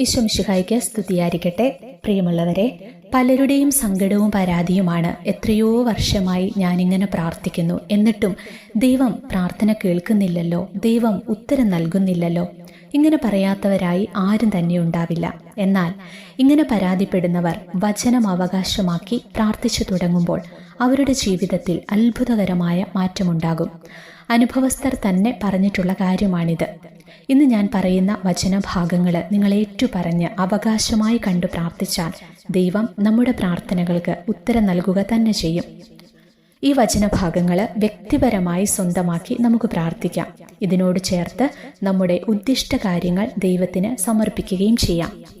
ഈശ്വംശിഹായിക്ക് സ്തുതിയായിരിക്കട്ടെ. പ്രിയമുള്ളവരെ പലരുടെയും സങ്കടവും പരാതിയുമാണ് എത്രയോ വർഷമായി ഞാനിങ്ങനെ പ്രാർത്ഥിക്കുന്നു. എന്നിട്ടും ദൈവം പ്രാർത്ഥന കേൾക്കുന്നില്ലല്ലോ ദൈവം ഉത്തരം നൽകുന്നില്ലല്ലോ. ഇങ്ങനെ പറയാത്തവരായി ആരും തന്നെ ഉണ്ടാവില്ല. എന്നാൽ ഇങ്ങനെ പരാതിപ്പെടുന്നവർ വചനം അവകാശമാക്കി പ്രാർത്ഥിച്ചു തുടങ്ങുമ്പോൾ അവരുടെ ജീവിതത്തിൽ അത്ഭുതകരമായ മാറ്റമുണ്ടാകും. അനുഭവസ്ഥർ തന്നെ പറഞ്ഞിട്ടുള്ള കാര്യമാണിത്. ഇന്ന് ഞാൻ പറയുന്ന വചനഭാഗങ്ങൾ നിങ്ങൾ ഏറ്റുപറഞ്ഞ് അവകാശമായി കണ്ടു പ്രാർത്ഥിച്ചാൽ ദൈവം നമ്മുടെ പ്രാർത്ഥനകൾക്ക് ഉത്തരം നൽകുക തന്നെ ചെയ്യും. ഈ വചനഭാഗങ്ങൾ വ്യക്തിപരമായി സ്വന്തമാക്കി നമുക്ക് പ്രാർത്ഥിക്കാം. ഇതിനോട് ചേർത്ത് നമ്മുടെ ഉദ്ദിഷ്ട കാര്യങ്ങൾ ദൈവത്തിന് സമർപ്പിക്കുകയും ചെയ്യാം.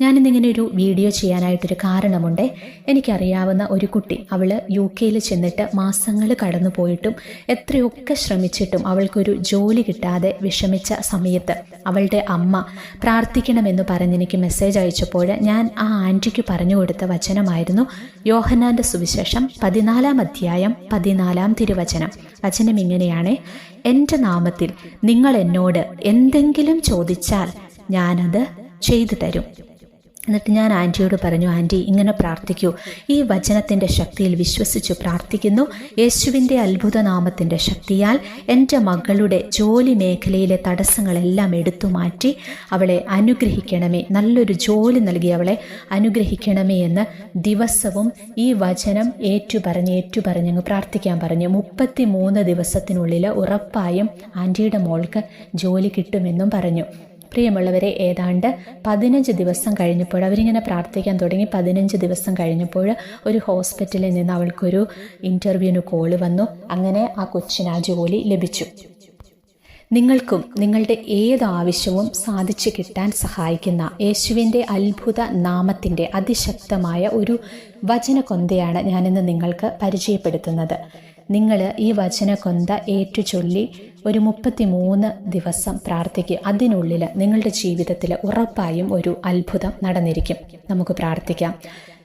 ഞാനിന്നിങ്ങനെ ഒരു വീഡിയോ ചെയ്യാനായിട്ടൊരു കാരണമുണ്ട്. എനിക്കറിയാവുന്ന ഒരു കുട്ടി അവൾ യു കെയിൽ ചെന്നിട്ട് മാസങ്ങൾ കടന്നു പോയിട്ടും എത്രയൊക്കെ ശ്രമിച്ചിട്ടും അവൾക്കൊരു ജോലി കിട്ടാതെ വിഷമിച്ച സമയത്ത് അവളുടെ അമ്മ പ്രാർത്ഥിക്കണമെന്ന് പറഞ്ഞ് എനിക്ക് മെസ്സേജ് അയച്ചപ്പോൾ ഞാൻ ആ ആന്റിക്ക് പറഞ്ഞു കൊടുത്ത വചനമായിരുന്നു യോഹനാന്റെ സുവിശേഷം പതിനാലാം അധ്യായം പതിനാലാം തിരുവചനം. വചനം ഇങ്ങനെയാണ് എന്റെ നാമത്തിൽ നിങ്ങൾ എന്നോട് എന്തെങ്കിലും ചോദിച്ചാൽ ഞാനത് ചെയ്തു തരും. എന്നിട്ട് ഞാൻ ആന്റിയോട് പറഞ്ഞു ആന്റി ഇങ്ങനെ പ്രാർത്ഥിക്കൂ. ഈ വചനത്തിന്റെ ശക്തിയിൽ വിശ്വസിച്ചു പ്രാർത്ഥിക്കുന്നു. യേശുവിന്റെ അത്ഭുതനാമത്തിന്റെ ശക്തിയാൽ എന്റെ മകളുടെ ജോലി മേഖലയിലെ തടസ്സങ്ങളെല്ലാം എടുത്തു മാറ്റി അവളെ അനുഗ്രഹിക്കണമേ. നല്ലൊരു ജോലി നൽകി അവളെ അനുഗ്രഹിക്കണമേ എന്ന് ദിവസവും ഈ വചനം ഏറ്റുപറഞ്ഞ് ഏറ്റുപറഞ്ഞങ്ങ് പ്രാർത്ഥിക്കാൻ പറഞ്ഞു. മുപ്പത്തി മൂന്ന് ദിവസത്തിനുള്ളിൽ ഉറപ്പായും ആന്റിയുടെ മോൾക്ക് ജോലി കിട്ടുമെന്നും പറഞ്ഞു. പ്രിയമുള്ളവരെ ഏതാണ്ട് പതിനഞ്ച് ദിവസം കഴിഞ്ഞപ്പോൾ അവരിങ്ങനെ പ്രാർത്ഥിക്കാൻ തുടങ്ങി. പതിനഞ്ച് ദിവസം കഴിഞ്ഞപ്പോൾ ഒരു ഹോസ്പിറ്റലിൽ നിന്ന് അവൾക്കൊരു ഇന്റർവ്യൂവിന് കോൾ വന്നു. അങ്ങനെ ആ കൊച്ചിന് ആ ജോലി ലഭിച്ചു. നിങ്ങൾക്കും നിങ്ങളുടെ ഏത് ആവശ്യവും സാധിച്ചു കിട്ടാൻ സഹായിക്കുന്ന യേശുവിന്റെ അത്ഭുത നാമത്തിന്റെ അതിശക്തമായ ഒരു വചനകൊന്തയാണ് ഞാനിന്ന് നിങ്ങൾക്ക് പരിചയപ്പെടുത്തുന്നത്. നിങ്ങൾ ഈ വചനകൊന്ത ഏറ്റുചൊല്ലി ഒരു മുപ്പത്തി മൂന്ന് ദിവസം പ്രാർത്ഥിക്കുക അതിനുള്ളിൽ നിങ്ങളുടെ ജീവിതത്തിൽ ഉറപ്പായും ഒരു അത്ഭുതം നടന്നിരിക്കും. നമുക്ക് പ്രാർത്ഥിക്കാം.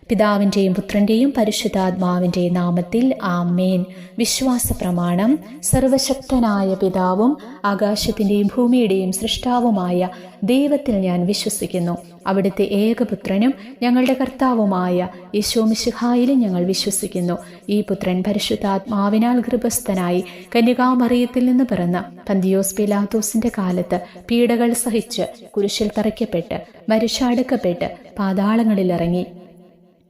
പിതാവിന്റെയും പുത്രന്റെയും പരിശുദ്ധാത്മാവിന്റെയും നാമത്തിൽ ആമേൻ. വിശ്വാസ പ്രമാണം സർവശക്തനായ പിതാവും ആകാശത്തിന്റെയും ഭൂമിയുടെയും സൃഷ്ടാവുമായ ദൈവത്തിൽ ഞാൻ വിശ്വസിക്കുന്നു. അവിടുത്തെ ഏകപുത്രനും ഞങ്ങളുടെ കർത്താവുമായ യശോമിശിഹായിലും ഞങ്ങൾ വിശ്വസിക്കുന്നു. ഈ പുത്രൻ പരിശുദ്ധാത്മാവിനാൽ ഗൃഭസ്ഥനായി കന്യകാമറിയത്തിൽ നിന്ന് പിറന്ന പന്തിയോസ് പിലാത്തോസിന്റെ കാലത്ത് പീഡകൾ സഹിച്ച് കുരിശിൽ തറയ്ക്കപ്പെട്ട് മരിച്ചടക്കപ്പെട്ട് പാതാളങ്ങളിലിറങ്ങി.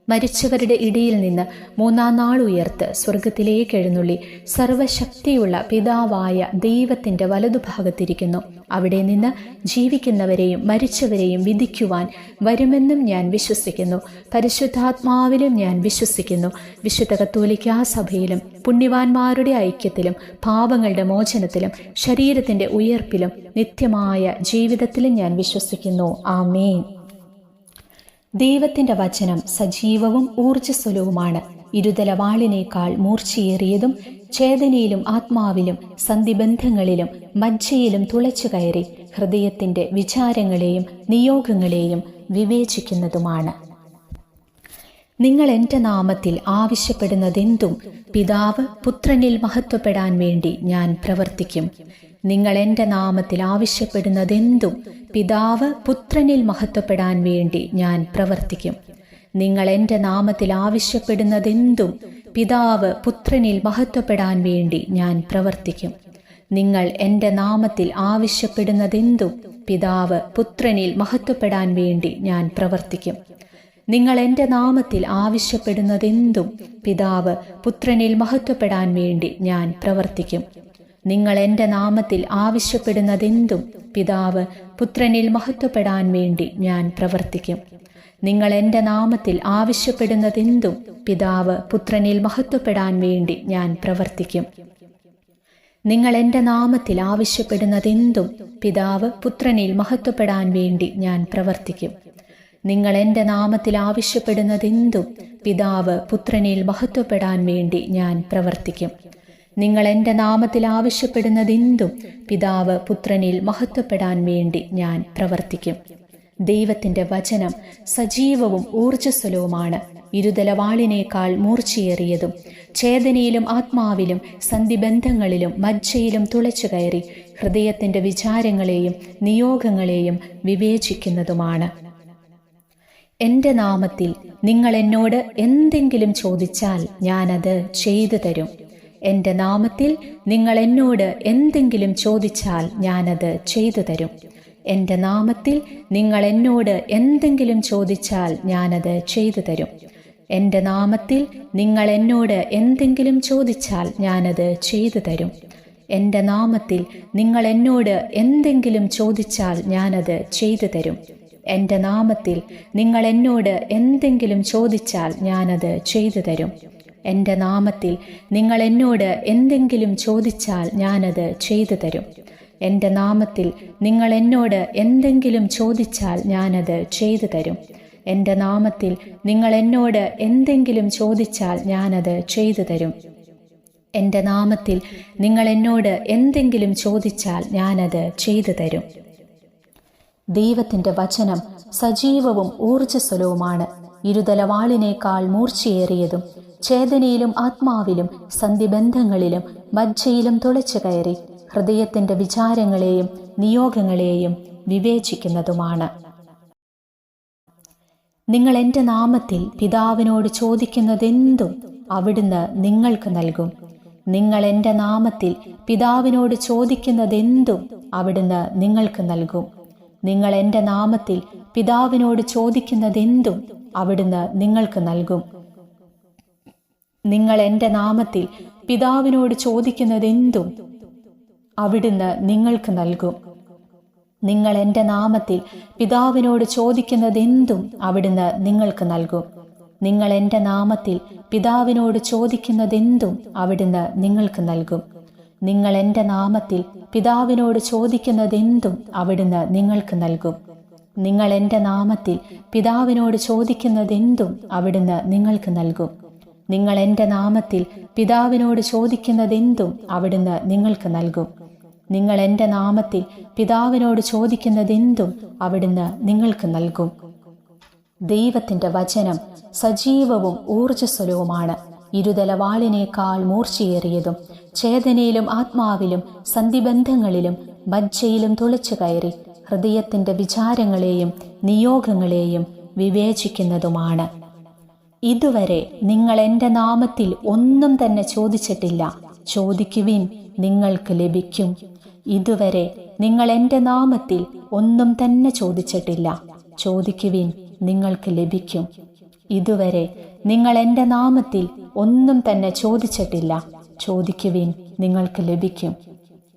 മരിച്ചവരുടെ ഇടയിൽ നിന്ന് മൂന്നാം നാൾ ഉയർത്ത് സ്വർഗത്തിലേക്ക് എഴുന്നള്ളി സർവശക്തിയുള്ള പിതാവായ ദൈവത്തിന്റെ വലതുഭാഗത്തിരിക്കുന്നു. അവിടെ നിന്ന് ജീവിക്കുന്നവരെയും മരിച്ചവരെയും വിധിക്കുവാൻ വരുമെന്നും ഞാൻ വിശ്വസിക്കുന്നു. പരിശുദ്ധാത്മാവിലും ഞാൻ വിശ്വസിക്കുന്നു. വിശുദ്ധ കത്തോലിക്കാ സഭയിലും പുണ്യവാന്മാരുടെ ഐക്യത്തിലും പാപങ്ങളുടെ മോചനത്തിലും ശരീരത്തിന്റെ ഉയർപ്പിലും നിത്യമായ ജീവിതത്തിലും ഞാൻ വിശ്വസിക്കുന്നു. ആമേൻ. ദൈവത്തിന്റെ വചനം സജീവവും ഊർജസ്വലവുമാണ്. ഇരുതലവാളിനേക്കാൾ മൂർച്ചയേറിയതും ചേതനയിലും ആത്മാവിലും സന്ധിബന്ധങ്ങളിലും മജ്ജയിലും തുളച്ചു കയറി ഹൃദയത്തിന്റെ വിചാരങ്ങളെയും നിയോഗങ്ങളെയും വിവേചിക്കുന്നതുമാണ്. നിങ്ങൾ എന്റെ നാമത്തിൽ ആവശ്യപ്പെടുന്നതെന്തും പിതാവ് പുത്രനിൽ മഹത്വപ്പെടാൻ വേണ്ടി ഞാൻ പ്രവർത്തിക്കും. നിങ്ങൾ എന്റെ നാമത്തിൽ ആവശ്യപ്പെടുന്നതെന്തും പിതാവ് പുത്രനിൽ മഹത്വപ്പെടാൻ വേണ്ടി ഞാൻ പ്രവർത്തിക്കും. നിങ്ങൾ എന്റെ നാമത്തിൽ ആവശ്യപ്പെടുന്നതെന്തും പിതാവ് പുത്രനിൽ മഹത്വപ്പെടാൻ വേണ്ടി ഞാൻ പ്രവർത്തിക്കും. നിങ്ങൾ എന്റെ നാമത്തിൽ ആവശ്യപ്പെടുന്നതെന്തും പിതാവ് പുത്രനിൽ മഹത്വപ്പെടാൻ വേണ്ടി ഞാൻ പ്രവർത്തിക്കും. നിങ്ങൾ എന്റെ നാമത്തിൽ ആവശ്യപ്പെടുന്നതെന്തും പിതാവ് പുത്രനിൽ മഹത്വപ്പെടാൻ വേണ്ടി ഞാൻ പ്രവർത്തിക്കും. നിങ്ങൾ എന്റെ നാമത്തിൽ ആവശ്യപ്പെടുന്നതെന്തും പിതാവ് പുത്രനിൽ മഹത്വപ്പെടാൻ വേണ്ടി ഞാൻ പ്രവർത്തിക്കും. നിങ്ങൾ എന്റെ നാമത്തിൽ ആവശ്യപ്പെടുന്നതെന്തും പിതാവ് പുത്രനിൽ മഹത്വപ്പെടാൻ വേണ്ടി ഞാൻ പ്രവർത്തിക്കും. നിങ്ങൾ എന്റെ നാമത്തിൽ ആവശ്യപ്പെടുന്നതെന്തും പിതാവ് പുത്രനിൽ മഹത്വപ്പെടാൻ വേണ്ടി ഞാൻ പ്രവർത്തിക്കും. നിങ്ങൾ എന്റെ നാമത്തിൽ ആവശ്യപ്പെടുന്നതെന്തും പിതാവ് പുത്രനിൽ മഹത്വപ്പെടാൻ വേണ്ടി ഞാൻ പ്രവർത്തിക്കും. നിങ്ങൾ എന്റെ നാമത്തിൽ ആവശ്യപ്പെടുന്നതെന്തും പിതാവ് പുത്രനിൽ മഹത്വപ്പെടാൻ വേണ്ടി ഞാൻ പ്രവർത്തിക്കും. ദൈവത്തിന്റെ വചനം സജീവവും ഊർജസ്വലവുമാണ്. ഇരുതലവാളിനേക്കാൾ മൂർച്ചയേറിയതും ചേതനയിലും ആത്മാവിലും സന്ധിബന്ധങ്ങളിലും മജ്ജയിലും തുളച്ചു കയറി ഹൃദയത്തിന്റെ വിചാരങ്ങളെയും നിയോഗങ്ങളെയും വിവേചിക്കുന്നതുമാണ്. എന്റെ നാമത്തിൽ നിങ്ങൾ എന്നോട് എന്തെങ്കിലും ചോദിച്ചാൽ ഞാനത് ചെയ്തു തരും. എന്റെ നാമത്തിൽ നിങ്ങൾ എന്നോട് എന്തെങ്കിലും ചോദിച്ചാൽ ഞാനത് ചെയ്തു തരും. എന്റെ നാമത്തിൽ നിങ്ങൾ എന്നോട് എന്തെങ്കിലും ചോദിച്ചാൽ ഞാനത് ചെയ്തു തരും. എന്റെ നാമത്തിൽ നിങ്ങൾ എന്നോട് എന്തെങ്കിലും ചോദിച്ചാൽ ഞാനത് ചെയ്തു തരും. എന്റെ നാമത്തിൽ നിങ്ങൾ എന്നോട് എന്തെങ്കിലും ചോദിച്ചാൽ ഞാനത് ചെയ്തു തരും. എന്റെ നാമത്തിൽ നിങ്ങൾ എന്നോട് എന്തെങ്കിലും ചോദിച്ചാൽ ഞാനത് ചെയ്തു തരും. എന്റെ നാമത്തിൽ നിങ്ങൾ എന്നോട് എന്തെങ്കിലും ചോദിച്ചാൽ ഞാനത് ചെയ്തു തരും. എന്റെ നാമത്തിൽ നിങ്ങൾ എന്നോട് എന്തെങ്കിലും ചോദിച്ചാൽ ഞാനത് ചെയ്തു തരും. എന്റെ നാമത്തിൽ നിങ്ങൾ എന്നോട് എന്തെങ്കിലും ചോദിച്ചാൽ ഞാനത് ചെയ്തു തരും. എന്റെ നാമത്തിൽ നിങ്ങൾ എന്നോട് എന്തെങ്കിലും ചോദിച്ചാൽ ഞാനത് ചെയ്തു തരും. ദൈവത്തിന്റെ വചനം സജീവവും ഊർജസ്വലവുമാണ്. ഇരുതലവാളിനേക്കാൾ മൂർച്ചയേറിയതും ചേതനയിലും ആത്മാവിലും സന്ധിബന്ധങ്ങളിലും മജ്ജയിലും തുളച്ചു കയറി ഹൃദയത്തിന്റെ വിചാരങ്ങളെയും നിയോഗങ്ങളെയും വിവേചിക്കുന്നതുമാണ്. നിങ്ങൾ എന്റെ നാമത്തിൽ പിതാവിനോട് ചോദിക്കുന്നതെന്തും അവിടുന്ന് നിങ്ങൾക്ക് നൽകും. നിങ്ങൾ എന്റെ നാമത്തിൽ പിതാവിനോട് ചോദിക്കുന്നതെന്തും അവിടുന്ന് നിങ്ങൾക്ക് നൽകും. നിങ്ങൾ എന്റെ നാമത്തിൽ പിതാവിനോട് ചോദിക്കുന്നതെന്തും അവിടുന്ന് നിങ്ങൾക്ക് നൽകും. നിങ്ങൾ എന്റെ നാമത്തിൽ പിതാവിനോട് ചോദിക്കുന്നതെന്തും അവിടുന്ന് നിങ്ങൾക്ക് നൽകും. നിങ്ങൾ എന്റെ നാമത്തിൽ പിതാവിനോട് ചോദിക്കുന്നതെന്തും അവിടുന്ന് നിങ്ങൾക്ക് നൽകും. നിങ്ങൾ എന്റെ നാമത്തിൽ പിതാവിനോട് ചോദിക്കുന്നതെന്തും അവിടുന്ന് നിങ്ങൾക്ക് നൽകും. നിങ്ങൾ എന്റെ നാമത്തിൽ പിതാവിനോട് ചോദിക്കുന്നതെന്തും അവിടുന്ന് നിങ്ങൾക്ക് നൽകും. നിങ്ങൾ എന്റെ നാമത്തിൽ പിതാവിനോട് ചോദിക്കുന്നതെന്തും അവിടുന്ന് നിങ്ങൾക്ക് നൽകും. നിങ്ങൾ എന്റെ നാമത്തിൽ പിതാവിനോട് ചോദിക്കുന്നതെന്തും അവിടുന്ന് നിങ്ങൾക്ക് നൽകും. നിങ്ങൾ എന്റെ നാമത്തിൽ പിതാവിനോട് ചോദിക്കുന്നതെന്തും അവിടുന്ന് നിങ്ങൾക്ക് നൽകും. ദൈവത്തിന്റെ വചനം സജീവവും ഊർജസ്വലവുമാണ് ഇരുതലവാളിനേക്കാൾ മൂർച്ചയേറിയതും ചേതനയിലും ആത്മാവിലും സന്ധിബന്ധങ്ങളിലും മജ്ജയിലും തുളച്ചു കയറി ഹൃദയത്തിന്റെ വിചാരങ്ങളെയും നിയോഗങ്ങളെയും വിവേചിക്കുന്നതുമാണ്. ഇതുവരെ നിങ്ങൾ എന്റെ നാമത്തിൽ ഒന്നും തന്നെ ചോദിച്ചിട്ടില്ല. ചോദിക്കുവിൻ നിങ്ങൾക്ക് ലഭിക്കും. ഇതുവരെ നിങ്ങൾ എന്റെ നാമത്തിൽ ഒന്നും തന്നെ ചോദിച്ചിട്ടില്ല. ചോദിക്കുവിൻ നിങ്ങൾക്ക് ലഭിക്കും. ഇതുവരെ നിങ്ങൾ എന്റെ നാമത്തിൽ ഒന്നും തന്നെ ചോദിച്ചിട്ടില്ല. ചോദിക്കുവിൻ നിങ്ങൾക്ക് ലഭിക്കും.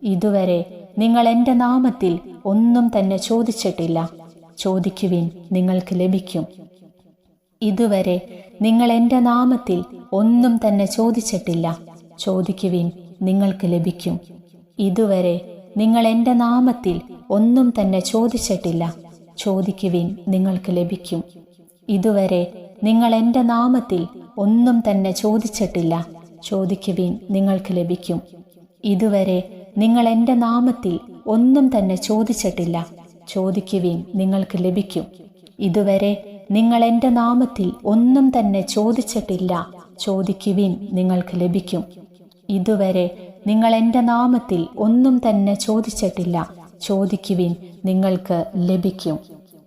ഇതുവരെ നിങ്ങൾ എന്റെ നാമത്തിൽ ഒന്നും തന്നെ ചോദിച്ചിട്ടില്ല. ചോദിക്കുവിൻ നിങ്ങൾക്ക് ലഭിക്കും. ഇതുവരെ നിങ്ങൾ എന്റെ നാമത്തിൽ ഒന്നും തന്നെ ചോദിച്ചിട്ടില്ല. ചോദിക്കുവിൻ നിങ്ങൾക്ക് ലഭിക്കും. ഇതുവരെ നിങ്ങൾ എന്റെ നാമത്തിൽ ഒന്നും തന്നെ ചോദിച്ചിട്ടില്ല. ചോദിക്കുവിൻ നിങ്ങൾക്ക് ലഭിക്കും. ഇതുവരെ നിങ്ങൾ എന്റെ നാമത്തിൽ ഒന്നും തന്നെ ചോദിച്ചിട്ടില്ല. ചോദിക്കുവിൻ നിങ്ങൾക്ക് ലഭിക്കും. ഇതുവരെ നിങ്ങൾ എന്റെ നാമത്തിൽ ഒന്നും തന്നെ ചോദിച്ചിട്ടില്ല. ചോദിക്കുവിൻ നിങ്ങൾക്ക് ലഭിക്കും. ഇതുവരെ നിങ്ങൾ എന്റെ നാമത്തിൽ ഒന്നും തന്നെ ചോദിച്ചിട്ടില്ല. ചോദിക്കുവിൻ നിങ്ങൾക്ക് ലഭിക്കും. ഇതുവരെ നിങ്ങൾ എന്റെ നാമത്തിൽ ഒന്നും തന്നെ ചോദിച്ചിട്ടില്ല. ചോദിക്കുവിൻ നിങ്ങൾക്ക് ലഭിക്കും.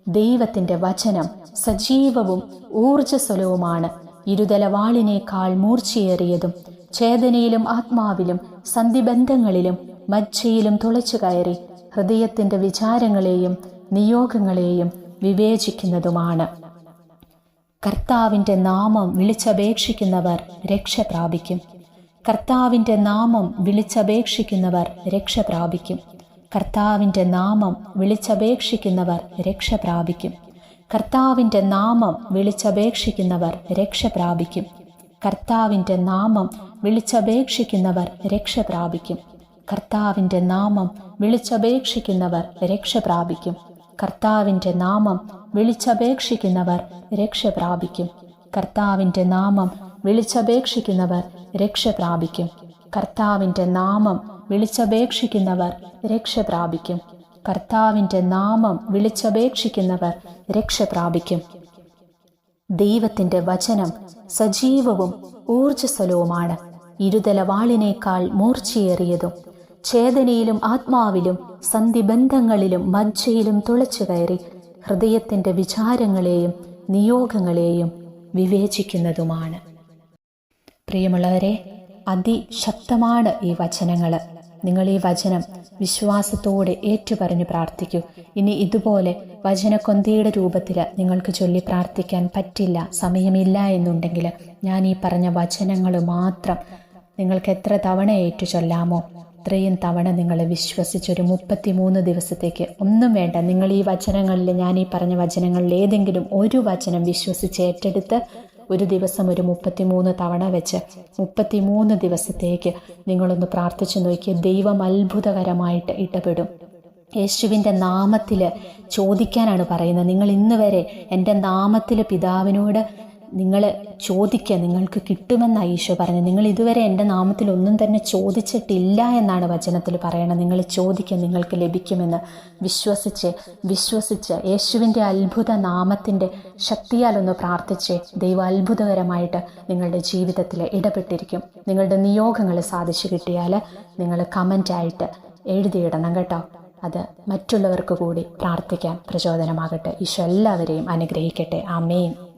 ദൈവത്തിന്റെ വചനം സജീവവും ഊർജസ്വലവുമാണ് ഇരുതലവാളിനേക്കാൾ മൂർച്ചയേറിയതും ചേതനയിലും ആത്മാവിലും സന്ധിബന്ധങ്ങളിലും മജ്ജയിലും തുളച്ചു കയറി ഹൃദയത്തിന്റെ വിചാരങ്ങളെയും നിയോഗങ്ങളെയും വിവേചിക്കുന്നതുമാണ്. കർത്താവിന്റെ നാമം വിളിച്ചപേക്ഷിക്കുന്നവർ രക്ഷ പ്രാപിക്കും. കർത്താവിന്റെ നാമം വിളിച്ചപേക്ഷിക്കുന്നവർ രക്ഷ പ്രാപിക്കും. കർത്താവിന്റെ നാമം വിളിച്ചപേക്ഷിക്കുന്നവർ രക്ഷ പ്രാപിക്കും. കർത്താവിന്റെ നാമം വിളിച്ചപേക്ഷിക്കുന്നവർ രക്ഷ പ്രാപിക്കും. കർത്താവിന്റെ നാമം വിളിച്ചപേക്ഷിക്കുന്നവർ രക്ഷ പ്രാപിക്കും. കർത്താവിന്റെ നാമം വിളിച്ചപേക്ഷിക്കുന്നവർ രക്ഷ പ്രാപിക്കും. കർത്താവിന്റെ നാമം വിളിച്ചപേക്ഷിക്കുന്നവർ രക്ഷ പ്രാപിക്കും. കർത്താവിന്റെ നാമം വിളിച്ചപേക്ഷിക്കുന്നവർ രക്ഷ പ്രാപിക്കും. കർത്താവിന്റെ നാമം വിളിച്ചപേക്ഷിക്കുന്നവർ രക്ഷ പ്രാപിക്കും. കർത്താവിന്റെ നാമം വിളിച്ചപേക്ഷിക്കുന്നവർ രക്ഷ പ്രാപിക്കും. ദൈവത്തിന്റെ വചനം സജീവവും ഊർജസ്വലവുമാണ് ഇരുതലവാളിനേക്കാൾ മൂർച്ചയേറിയതും ഛേദനയിലും ആത്മാവിലും സന്ധിബന്ധങ്ങളിലും മജ്ജയിലും തുളച്ചു കയറി ഹൃദയത്തിന്റെ വിചാരങ്ങളെയും നിയോഗങ്ങളെയും വിവേചിക്കുന്നതുമാണ്. പ്രിയമുള്ളവരെ അതിശക്തമാണ് ഈ വചനങ്ങൾ നിങ്ങൾ ഈ വചനം വിശ്വാസത്തോടെ ഏറ്റുപറഞ്ഞു പ്രാർത്ഥിക്കൂ. ഇനി ഇതുപോലെ വചനക്കൊന്തയുടെ രൂപത്തിൽ നിങ്ങൾക്ക് ചൊല്ലി പ്രാർത്ഥിക്കാൻ പറ്റില്ല സമയമില്ല എന്നുണ്ടെങ്കിൽ ഞാൻ ഈ പറഞ്ഞ വചനങ്ങൾ മാത്രം നിങ്ങൾക്ക് എത്ര തവണ ഏറ്റു ചൊല്ലാമോ ഇത്രയും തവണ നിങ്ങൾ വിശ്വസിച്ചൊരു മുപ്പത്തിമൂന്ന് ദിവസത്തേക്ക് ഒന്നും വേണ്ട. നിങ്ങൾ ഈ വചനങ്ങളിൽ ഞാൻ ഈ പറഞ്ഞ വചനങ്ങളിൽ ഏതെങ്കിലും ഒരു വചനം വിശ്വസിച്ച് ഏറ്റെടുത്ത് ഒരു ദിവസം ഒരു മുപ്പത്തിമൂന്ന് തവണ വെച്ച് മുപ്പത്തിമൂന്ന് ദിവസത്തേക്ക് നിങ്ങളൊന്ന് പ്രാർത്ഥിച്ചു നോക്കിയ. ദൈവം അത്ഭുതകരമായിട്ട് ഇടപെടും. യേശുവിന്റെ നാമത്തിൽ ചോദിക്കാനാണ് പറയുന്നത്. നിങ്ങൾ ഇന്ന് വരെ എന്റെ നാമത്തിൽ പിതാവിനോട് നിങ്ങൾ ചോദിക്കുക നിങ്ങൾക്ക് കിട്ടുമെന്നാണ് ഈശോ പറഞ്ഞത്. നിങ്ങൾ ഇതുവരെ എന്റെ നാമത്തിൽ ഒന്നും തന്നെ ചോദിച്ചിട്ടില്ല എന്നാണ് വചനത്തിൽ പറയണത്. നിങ്ങൾ ചോദിക്കുക നിങ്ങൾക്ക് ലഭിക്കുമെന്ന് വിശ്വസിച്ച് വിശ്വസിച്ച് യേശുവിന്റെ അത്ഭുത നാമത്തിന്റെ ശക്തിയാലൊന്ന് പ്രാർത്ഥിച്ച് ദൈവ അത്ഭുതകരമായിട്ട് നിങ്ങളുടെ ജീവിതത്തിൽ ഇടപെട്ടിരിക്കും. നിങ്ങളുടെ നിയോഗങ്ങൾ സാധിച്ചു കിട്ടിയാൽ നിങ്ങൾ കമന്റായിട്ട് എഴുതിയിടണം കേട്ടോ. അത് മറ്റുള്ളവർക്ക് കൂടി പ്രാർത്ഥിക്കാൻ പ്രചോദനമാകട്ടെ. ഈശോ എല്ലാവരെയും അനുഗ്രഹിക്കട്ടെ. ആമേൻ.